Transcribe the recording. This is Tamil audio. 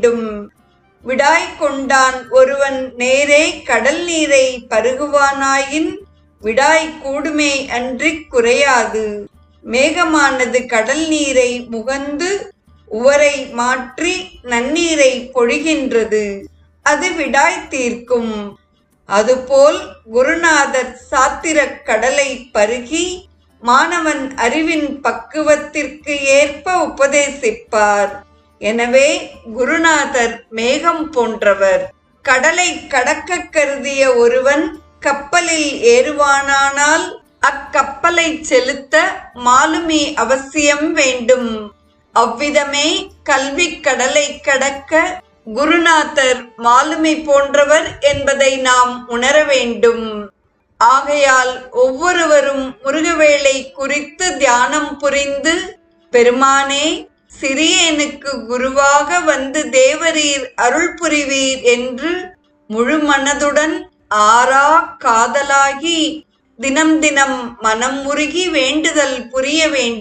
வேண்டும். விடாய் கொண்டான் ஒருவன் நேரே கடல் நீரை பருகுவானாயின் விடாய் கூடுமே அன்றிக் குறையாது. மேகமானது கடல் நீரை முகந்து உவரை மாற்றி நன்னீரை பொழிகின்றது. அது விடாய் தீர்க்கும். அதுபோல் குருநாதர் சாத்திரக் கடலை பருகி மாணவன் அறிவின் பக்குவத்திற்கு ஏற்ப உபதேசிப்பார். எனவே குருநாதர் மேகம் போன்றவர். கடலை கடக்க கருதிய ஒருவன் கப்பலில் ஏறுவானானால் அக்கப்பலை செலுத்த மாலுமி அவசியம் வேண்டும். அவ்விதமே கல்வி கடலை கடக்க குருநாதர் மாலுமி போன்றவர் என்பதை நாம் உணர வேண்டும். ஆகையால் ஒவ்வொருவரும் முருகவேளை குறித்து தியானம் புரிந்து பெருமானே சிறியனுக்கு குருவாக வந்து தேவரீர் அருள் புரிவீர் என்று முழு மனதுடன் ஆறா காதலாகி தினம் தினம் மனம் முருகி வேண்டுதல் புரிய வேண்டும்.